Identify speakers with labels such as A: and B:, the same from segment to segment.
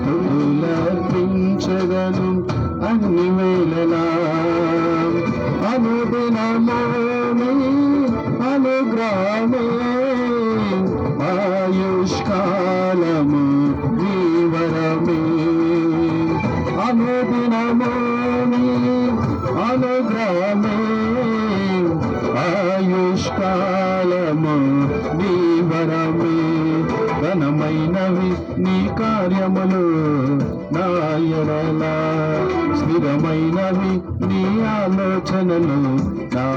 A: స్థుతులర్పించదను అన్ని వేళలా. అనుదినమోని అనుగ్రహమే. ఆయుష్కాలము జీవరమే అనుదినమోని అనుగ్రహమే. ఆయుష్కాలము జీవరమే నీ కార్యములు నా స్థిరమైనవి నీ ఆలోచనలు నా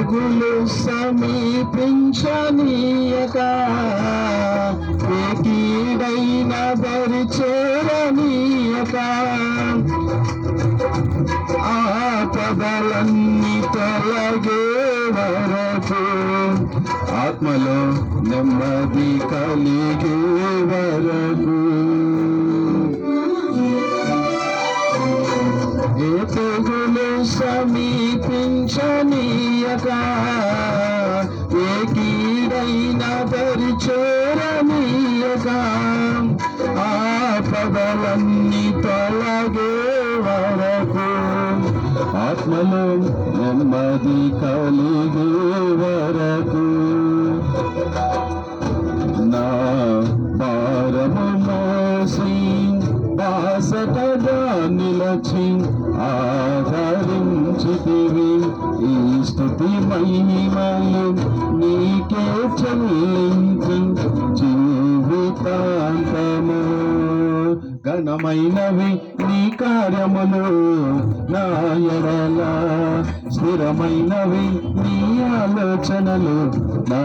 A: ఏ సమీపించనీయక ఏ కీడైన దరి చేరనీయక ఆపదలన్నీ తొలగే వరకు ఆత్మలో నెమ్మది కలిగే వరకు. ఏ తెగులు సమీపించనీయక ఏ కీడైనా పరిచోరనీయక ఆపదలన్నీ తొలగే వరకు ఆత్మలో నెమ్మది కలిగే వరకు. నా భారము మోసి బాసటగా నిలచి ఆదరించితివి ఈ స్థుతి మహిమలు నీకే చెల్లించి. జీవితాంతము ఘనమైనవి నీ కార్యములు నా ఎడల. స్థిరమైనవి నీ ఆలోచనలు నా